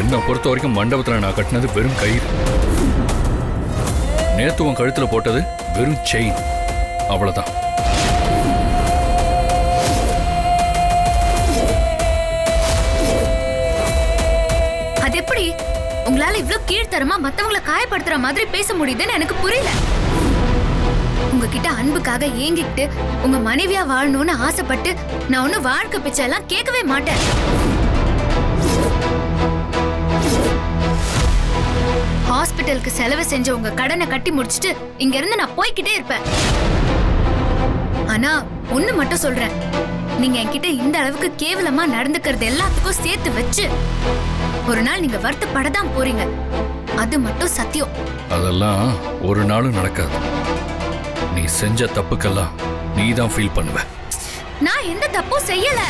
என்னை பொறுத்த வரைக்கும் மண்டபத்துல நான் கட்டினது வெறும் கயிறு. நேத்து உன் கழுத்துல போட்டது வெறும் செயின் அவ்வளவுதான். அது எப்படி? உங்களால இவ்வளவு கீழ்த்தரமா மத்தவங்களை காயப்படுத்துற மாதிரி பேச முடியுதுன்னு எனக்கு புரியல. உங்ககிட்ட அன்புக்காக ஏங்கிக்கிட்டு உங்க மனைவியா வாழணும்னு ஆசைப்பட்டு நான் ஒன்னும் வாழ்க்கை பிச்சை எல்லாம் கேட்கவே மாட்டேன். ஹாஸ்பிட்டலுக்கு செலவு செஞ்ச உங்க கடனை கட்டி முடிச்சிட்டு இங்க இருந்து நான் போய்க்கிட்டே இருப்பேன். ஆனா ஒண்ணு மட்டும் சொல்றேன். நீங்க என்கிட்ட இந்த அளவுக்கு கேவலமா நடந்துக்கிறது எல்லாத்துக்கும் சேர்த்து வச்சு ஒரு நாள் நீங்க வருத்தப்படதான் போறீங்க. அது மட்டும் சத்தியம். அதெல்லாம் ஒரு நாளும் நடக்காது. நீ செஞ்ச தப்புக்கெல்லாம் நீ தான் ஃபீல் பண்ணுவ. நான் எந்த தப்பும் செய்யல.